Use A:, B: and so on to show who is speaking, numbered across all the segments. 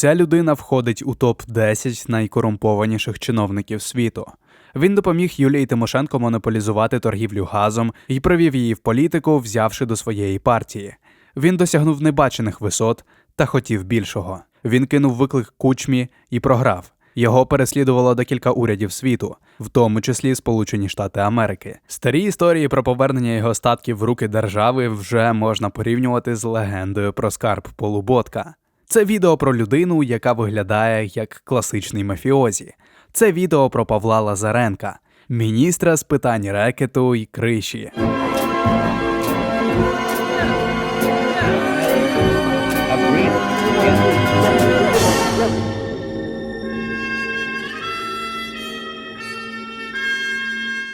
A: Ця людина входить у топ 10 найкорумпованіших чиновників світу. Він допоміг Юлії Тимошенко монополізувати торгівлю газом і провів її в політику, взявши до своєї партії. Він досягнув небачених висот та хотів більшого. Він кинув виклик кучмі і програв. Його переслідувало декілька урядів світу, в тому числі Сполучені Штати Америки. Старі історії про повернення його статків в руки держави вже можна порівнювати з легендою про скарб полуботка. Це відео про людину, яка виглядає як класичний мафіозі. Це відео про Павла Лазаренка, міністра з питань рекету і криші.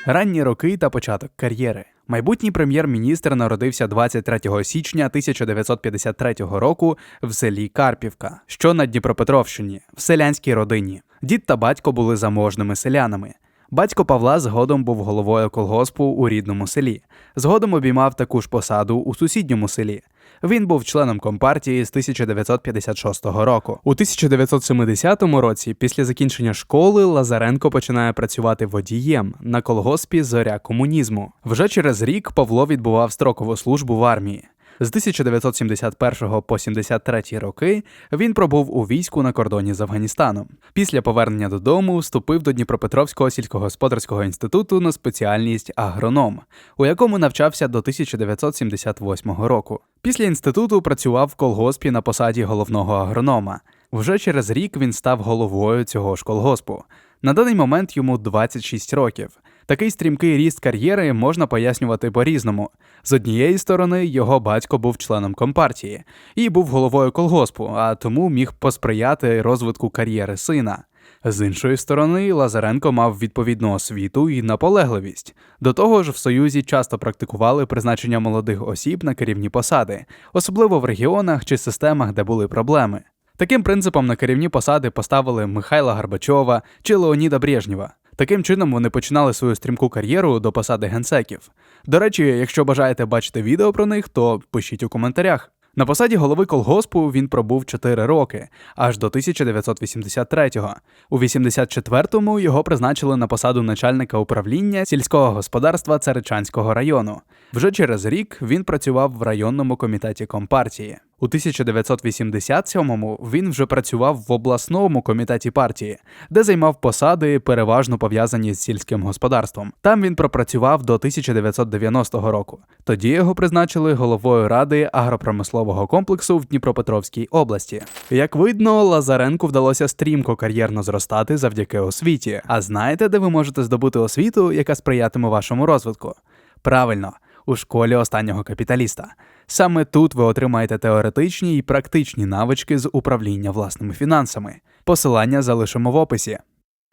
A: Ранні роки та початок кар'єри. Майбутній прем'єр-міністр народився 23 січня 1953 року в селі Карпівка, що на Дніпропетровщині, в селянській родині. Дід та батько були заможними селянами. Батько Павла згодом був головою колгоспу у рідному селі. Згодом обіймав таку ж посаду у сусідньому селі. Він був членом компартії з 1956 року. У 1970 році, після закінчення школи, Лазаренко починає працювати водієм на колгоспі зоря комунізму. Вже через рік Павло відбував строкову службу в армії. З 1971 по 73 роки він пробув у війську на кордоні з Афганістаном. Після повернення додому вступив до Дніпропетровського сільськогосподарського інституту на спеціальність агроном, у якому навчався до 1978 року. Після інституту працював в колгоспі на посаді головного агронома. Вже через рік він став головою цього ж колгоспу. На даний момент йому 26 років. Такий стрімкий ріст кар'єри можна пояснювати по-різному. З однієї сторони, його батько був членом компартії і був головою колгоспу, а тому міг посприяти розвитку кар'єри сина. З іншої сторони, Лазаренко мав відповідну освіту і наполегливість. До того ж, в Союзі часто практикували призначення молодих осіб на керівні посади, особливо в регіонах чи системах, де були проблеми. Таким принципом на керівні посади поставили Михайла Горбачова чи Леоніда Брежнєва. Таким чином вони починали свою стрімку кар'єру до посади генсеків. До речі, якщо бажаєте бачити відео про них, то пишіть у коментарях. На посаді голови колгоспу він пробув 4 роки, аж до 1983-го. У 84-му його призначили на посаду начальника управління сільського господарства Царичанського району. Вже через рік він працював в районному комітеті компартії. У 1987-му він вже працював в обласному комітеті партії, де займав посади, переважно пов'язані з сільським господарством. Там він пропрацював до 1990 року. Тоді його призначили головою ради агропромислового комплексу в Дніпропетровській області. Як видно, Лазаренку вдалося стрімко кар'єрно зростати завдяки освіті. А знаєте, де ви можете здобути освіту, яка сприятиме вашому розвитку? Правильно, у школі останнього капіталіста. Саме тут ви отримаєте теоретичні і практичні навички з управління власними фінансами. Посилання залишимо в описі.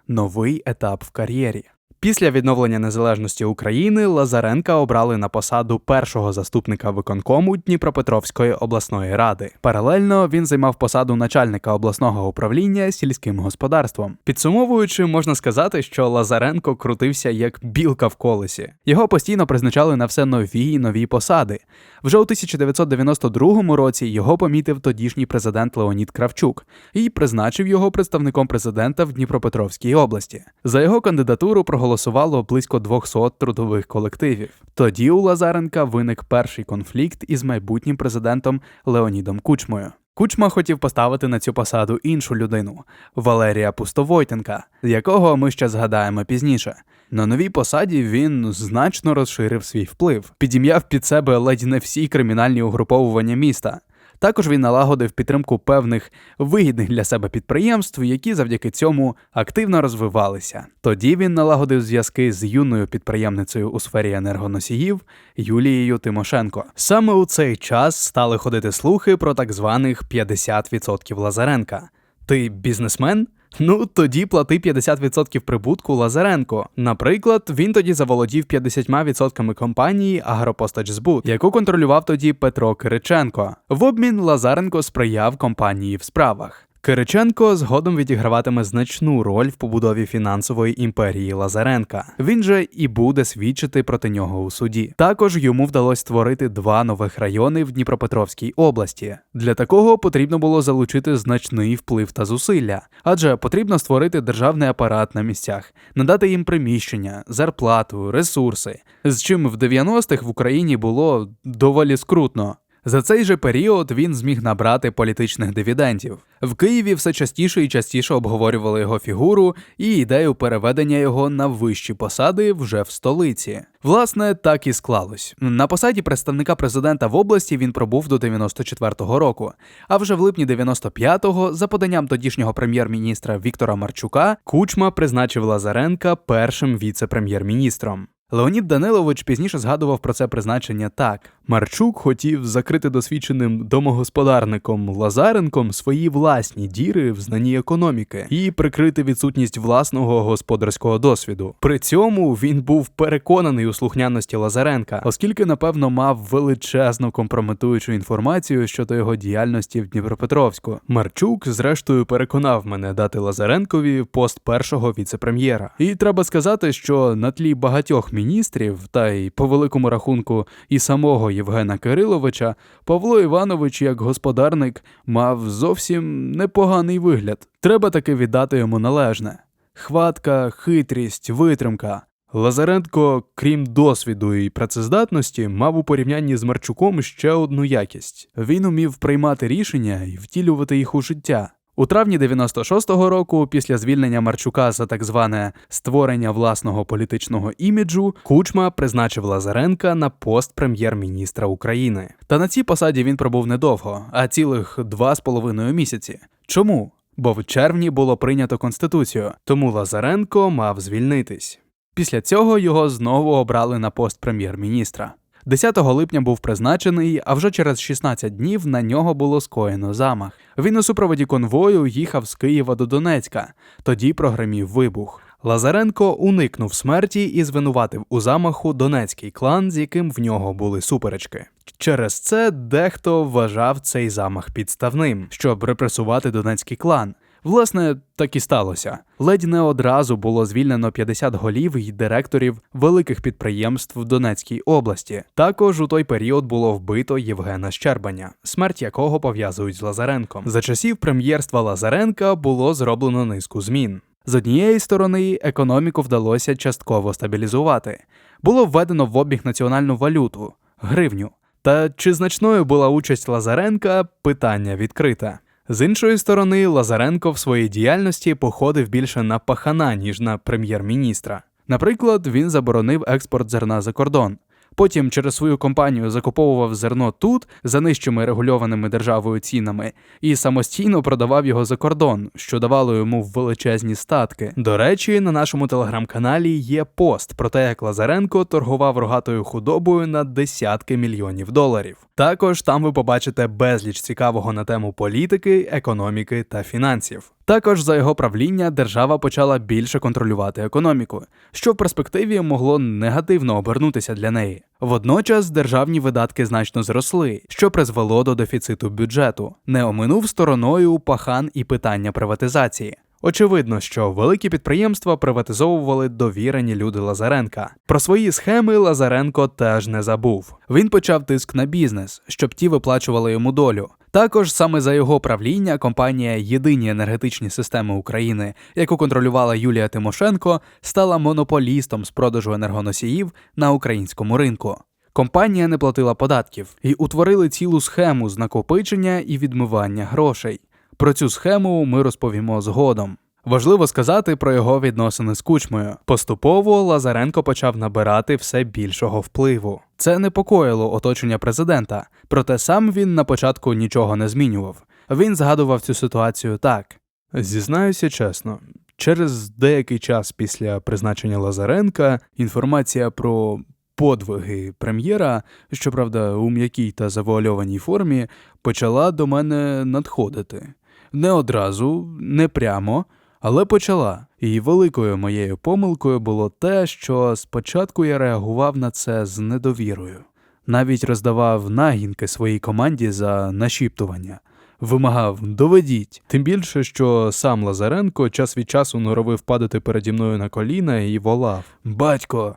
A: Новий етап в кар'єрі. Після відновлення незалежності України Лазаренка обрали на посаду першого заступника виконкому Дніпропетровської обласної ради. Паралельно він займав посаду начальника обласного управління сільським господарством. Підсумовуючи, можна сказати, що Лазаренко крутився як білка в колесі. Його постійно призначали на все нові і нові посади. Вже у 1992 році його помітив тодішній президент Леонід Кравчук і призначив його представником президента в Дніпропетровській області. За його кандидатуру проголосували проголосувало близько 200 трудових колективів. Тоді у Лазаренка виник перший конфлікт із майбутнім президентом Леонідом Кучмою. Кучма хотів поставити на цю посаду іншу людину Валерія Пустовойтенка, якого ми ще згадаємо пізніше. На новій посаді він значно розширив свій вплив, підім'яв під себе ледь не всі кримінальні угруповування міста. Також він налагодив підтримку певних вигідних для себе підприємств, які завдяки цьому активно розвивалися. Тоді він налагодив зв'язки з юною підприємницею у сфері енергоносіїв Юлією Тимошенко. Саме у цей час стали ходити слухи про так званих 50% Лазаренка. Ти бізнесмен? Ну тоді плати 50% прибутку Лазаренко. Наприклад, він тоді заволодів 50% компанії Агропостачзбут, яку контролював тоді Петро Кириченко. В обмін Лазаренко сприяв компанії в справах. Кириченко згодом відіграватиме значну роль в побудові фінансової імперії Лазаренка. Він же і буде свідчити проти нього у суді. Також йому вдалося створити два нових райони в Дніпропетровській області. Для такого потрібно було залучити значний вплив та зусилля, адже потрібно створити державний апарат на місцях, надати їм приміщення, зарплату, ресурси, з чим в 90-х в Україні було доволі скрутно. За цей же період він зміг набрати політичних дивідендів. В Києві все частіше і частіше обговорювали його фігуру і ідею переведення його на вищі посади вже в столиці. Власне, так і склалось. На посаді представника президента в області він пробув до 94-го року. А вже в липні 95-го, за поданням тодішнього прем'єр-міністра Віктора Марчука, Кучма призначив Лазаренка першим віце-прем'єр-міністром. Леонід Данилович пізніше згадував про це призначення так: Марчук хотів закрити досвідченим домогосподарником Лазаренком свої власні діри в знанні економіки і прикрити відсутність власного господарського досвіду. При цьому він був переконаний у слухняності Лазаренка, оскільки, напевно, мав величезну компрометуючу інформацію щодо його діяльності в Дніпропетровську. Марчук, зрештою, переконав мене дати Лазаренкові пост першого віце-прем'єра. І треба сказати, що на тлі багатьох міністрів, та й по великому рахунку і самого Євгена Кириловича, Павло Іванович, як господарник, мав зовсім непоганий вигляд. Треба таки віддати йому належне. Хватка, хитрість, витримка. Лазаренко, крім досвіду і працездатності, мав у порівнянні з Марчуком ще одну якість: він умів приймати рішення і втілювати їх у життя. У травні 96-го року, після звільнення Марчука за так зване створення власного політичного іміджу, Кучма призначив Лазаренка на пост прем'єр-міністра України. Та на цій посаді він пробув недовго, а цілих два з половиною місяці. Чому? Бо в червні було прийнято конституцію, тому Лазаренко мав звільнитись. Після цього його знову обрали на пост прем'єр-міністра. 10 липня був призначений, а вже через 16 днів на нього було скоєно замах. Він у супроводі конвою їхав з Києва до Донецька. Тоді прогремів вибух. Лазаренко уникнув смерті і звинуватив у замаху донецький клан, з яким в нього були суперечки. Через це дехто вважав цей замах підставним, щоб репресувати донецький клан. Власне, так і сталося. Ледь не одразу було звільнено 50 голів і директорів великих підприємств в Донецькій області. Також у той період було вбито Євгена Щербаня, смерть якого пов'язують з Лазаренком. За часів прем'єрства Лазаренка було зроблено низку змін. З однієї сторони, економіку вдалося частково стабілізувати. Було введено в обіг національну валюту гривню. Та чи значною була участь Лазаренка питання відкрите. З іншої сторони, Лазаренко в своїй діяльності походив більше на пахана, ніж на прем'єр-міністра. Наприклад, він заборонив експорт зерна за кордон. Потім через свою компанію закуповував зерно тут за нижчими регульованими державою цінами і самостійно продавав його за кордон, що давало йому величезні статки. До речі, на нашому телеграм-каналі є пост про те, як Лазаренко торгував рогатою худобою на десятки мільйонів доларів. Також там ви побачите безліч цікавого на тему політики, економіки та фінансів. Також за його правління держава почала більше контролювати економіку, що в перспективі могло негативно обернутися для неї. Водночас державні видатки значно зросли, що призвело до дефіциту бюджету, не оминув стороною пахан і питання приватизації. Очевидно, що великі підприємства приватизовували довірені люди Лазаренка. Про свої схеми Лазаренко теж не забув. Він почав тиск на бізнес, щоб ті виплачували йому долю. Також саме за його правління компанія Єдині енергетичні системи України, яку контролювала Юлія Тимошенко, стала монополістом з продажу енергоносіїв на українському ринку. Компанія не платила податків і утворили цілу схему з накопичення і відмивання грошей. Про цю схему ми розповімо згодом. Важливо сказати про його відносини з кучмою. Поступово Лазаренко почав набирати все більшого впливу. Це непокоїло оточення президента, проте сам він на початку нічого не змінював. Він згадував цю ситуацію так: зізнаюся чесно. Через деякий час після призначення Лазаренка інформація про подвиги прем'єра, щоправда, у м'якій та завуальованій формі, почала до мене надходити. Не одразу, не прямо, але почала. І великою моєю помилкою було те, що спочатку я реагував на це з недовірою, навіть роздавав нагінки своїй команді за нашіптування. Вимагав, доведіть. Тим більше, що сам Лазаренко час від часу норовив падати переді мною на коліна і волав: Батько,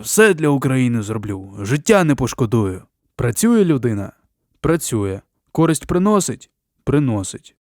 A: все для України зроблю, життя не пошкодую. Працює людина? Працює. Користь приносить? Приносить.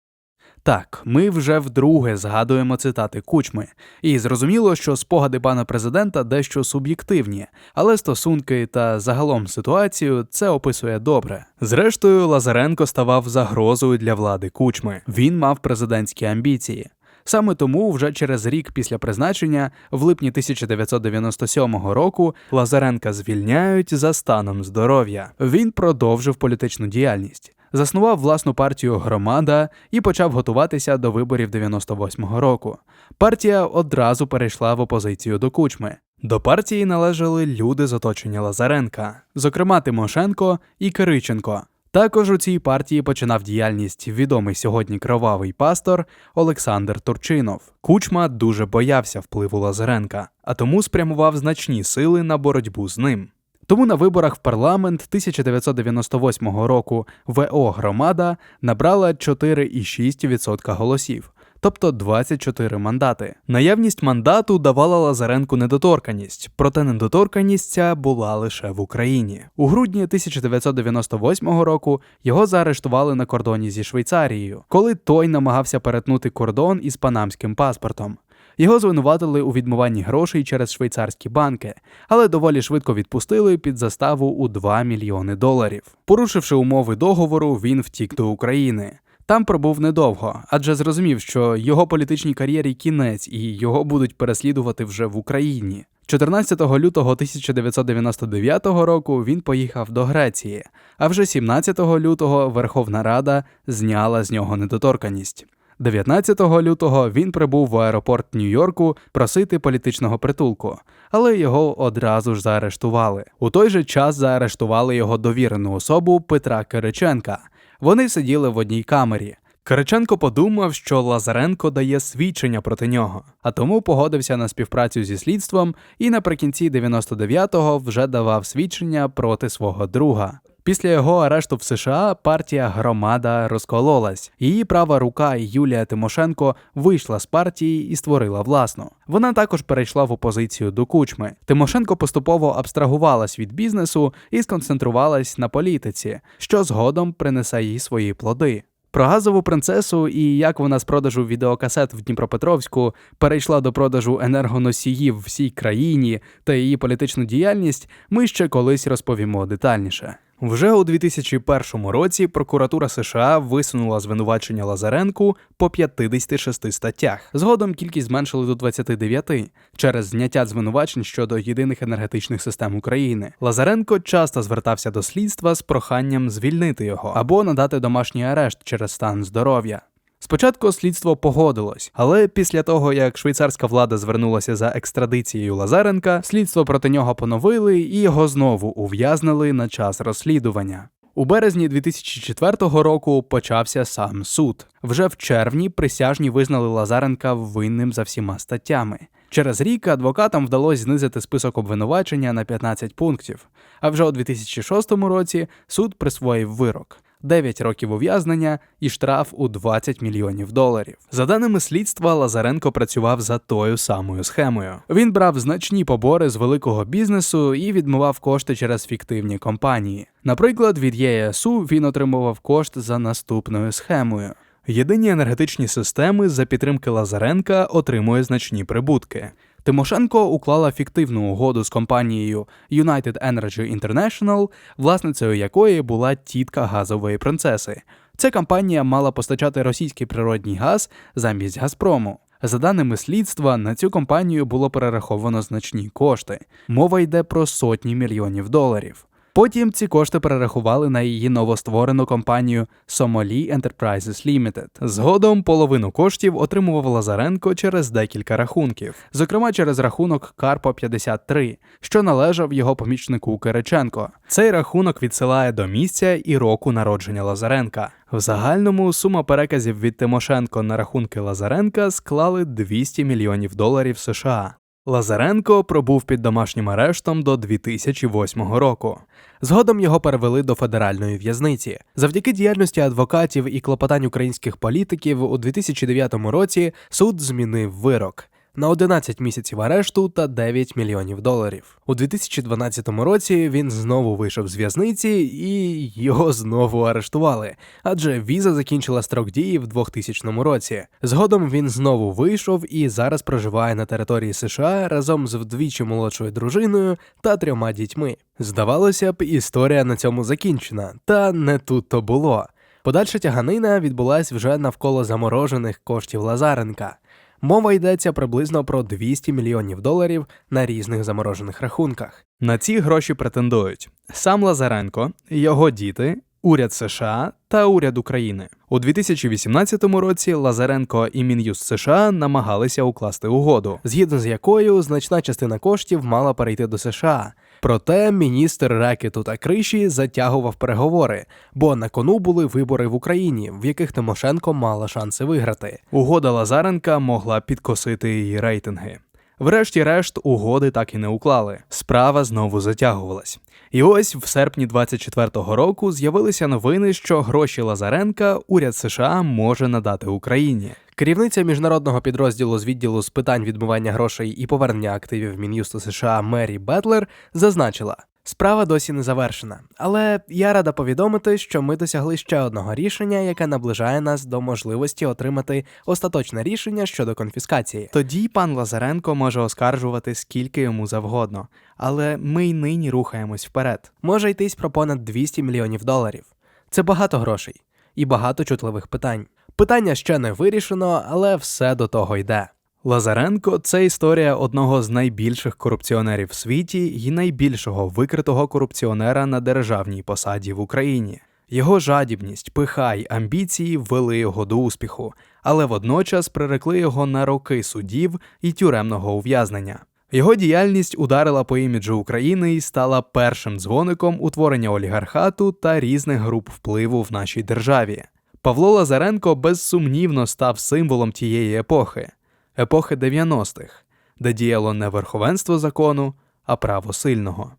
A: Так, ми вже вдруге згадуємо цитати кучми, і зрозуміло, що спогади пана президента дещо суб'єктивні, але стосунки та загалом ситуацію це описує добре. Зрештою, Лазаренко ставав загрозою для влади кучми. Він мав президентські амбіції. Саме тому, вже через рік після призначення, в липні 1997 року, Лазаренка звільняють за станом здоров'я. Він продовжив політичну діяльність заснував власну партію Громада і почав готуватися до виборів 98-го року. Партія одразу перейшла в опозицію до кучми. До партії належали люди з оточення Лазаренка, зокрема Тимошенко і Кириченко. Також у цій партії починав діяльність відомий сьогодні кровавий пастор Олександр Турчинов. Кучма дуже боявся впливу Лазаренка, а тому спрямував значні сили на боротьбу з ним. Тому на виборах в парламент 1998 року ВО громада набрала 4,6% голосів, тобто 24 мандати. Наявність мандату давала Лазаренку недоторканість, проте недоторканість ця була лише в Україні. У грудні 1998 року його заарештували на кордоні зі Швейцарією, коли той намагався перетнути кордон із панамським паспортом. Його звинуватили у відмиванні грошей через швейцарські банки, але доволі швидко відпустили під заставу у 2 мільйони доларів. Порушивши умови договору, він втік до України. Там пробув недовго, адже зрозумів, що його політичній кар'єрі кінець і його будуть переслідувати вже в Україні. 14 лютого 1999 року він поїхав до Греції, а вже 17 лютого Верховна Рада зняла з нього недоторканість. 19 лютого він прибув в аеропорт Нью-Йорку просити політичного притулку, але його одразу ж заарештували. У той же час заарештували його довірену особу Петра Кириченка. Вони сиділи в одній камері. Кириченко подумав, що Лазаренко дає свідчення проти нього, а тому погодився на співпрацю зі слідством і наприкінці 99-го вже давав свідчення проти свого друга. Після його арешту в США партія Громада розкололась. Її права рука Юлія Тимошенко вийшла з партії і створила власну. Вона також перейшла в опозицію до кучми. Тимошенко поступово абстрагувалась від бізнесу і сконцентрувалась на політиці, що згодом принесе їй свої плоди. Про газову принцесу і як вона з продажу відеокасет в Дніпропетровську перейшла до продажу енергоносіїв всій країні та її політичну діяльність, ми ще колись розповімо детальніше. Вже у 2001 році прокуратура США висунула звинувачення Лазаренку по 56 статтях. Згодом кількість зменшили до 29 через зняття звинувачень щодо єдиних енергетичних систем України. Лазаренко часто звертався до слідства з проханням звільнити його або надати домашній арешт через стан здоров'я. Спочатку слідство погодилось, але після того, як швейцарська влада звернулася за екстрадицією Лазаренка, слідство проти нього поновили і його знову ув'язнили на час розслідування. У березні 2004 року почався сам суд. Вже в червні присяжні визнали Лазаренка винним за всіма статтями. Через рік адвокатам вдалося знизити список обвинувачення на 15 пунктів. А вже у 2006 році суд присвоїв вирок. 9 років ув'язнення і штраф у 20 мільйонів доларів. За даними слідства, Лазаренко працював за тою самою схемою. Він брав значні побори з великого бізнесу і відмивав кошти через фіктивні компанії. Наприклад, від ЄСУ він отримував кошт за наступною схемою. Єдині енергетичні системи за підтримки Лазаренка отримує значні прибутки. Тимошенко уклала фіктивну угоду з компанією United Energy International, власницею якої була тітка газової принцеси. Ця компанія мала постачати російський природній газ замість Газпрому. За даними слідства, на цю компанію було перераховано значні кошти. Мова йде про сотні мільйонів доларів. Потім ці кошти перерахували на її новостворену компанію Somali Enterprises Limited. Згодом половину коштів отримував Лазаренко через декілька рахунків, зокрема через рахунок Карпо 53, що належав його помічнику Кириченко. Цей рахунок відсилає до місця і року народження Лазаренка. В загальному сума переказів від Тимошенко на рахунки Лазаренка склали 200 мільйонів доларів США. Лазаренко пробув під домашнім арештом до 2008 року. Згодом його перевели до федеральної в'язниці. Завдяки діяльності адвокатів і клопотань українських політиків у 2009 році суд змінив вирок. На 11 місяців арешту та 9 мільйонів доларів. У 2012 році він знову вийшов з в'язниці і його знову арештували, адже віза закінчила строк дії в 2000 році. Згодом він знову вийшов і зараз проживає на території США разом з вдвічі молодшою дружиною та трьома дітьми. Здавалося б, історія на цьому закінчена, та не тут то було. Подальша тяганина відбулась вже навколо заморожених коштів Лазаренка. Мова йдеться приблизно про 200 мільйонів доларів на різних заморожених рахунках. На ці гроші претендують сам Лазаренко, його діти, уряд США та уряд України. У 2018 році Лазаренко і Мін'юст США намагалися укласти угоду, згідно з якою значна частина коштів мала перейти до США. Проте міністр рекету та криші затягував переговори, бо на кону були вибори в Україні, в яких Тимошенко мала шанси виграти. Угода Лазаренка могла підкосити її рейтинги. Врешті-решт, угоди так і не уклали. Справа знову затягувалась. І ось в серпні 24-го року з'явилися новини, що гроші Лазаренка уряд США може надати Україні. Керівниця міжнародного підрозділу з відділу з питань відмивання грошей і повернення активів Мін'юсту США Мері Бетлер зазначила. Справа досі не завершена, але я рада повідомити, що ми досягли ще одного рішення, яке наближає нас до можливості отримати остаточне рішення щодо конфіскації. Тоді пан Лазаренко може оскаржувати скільки йому завгодно, але ми й нині рухаємось вперед. Може йтись про понад 200 мільйонів доларів. Це багато грошей і багато чутливих питань. Питання ще не вирішено, але все до того йде. Лазаренко це історія одного з найбільших корупціонерів в світі і найбільшого викритого корупціонера на державній посаді в Україні. Його жадібність, пиха й амбіції ввели його до успіху, але водночас прирекли його на роки судів і тюремного ув'язнення. Його діяльність ударила по іміджу України і стала першим дзвоником утворення олігархату та різних груп впливу в нашій державі. Павло Лазаренко безсумнівно став символом тієї епохи епохи 90-х, де діяло не верховенство закону, а право сильного.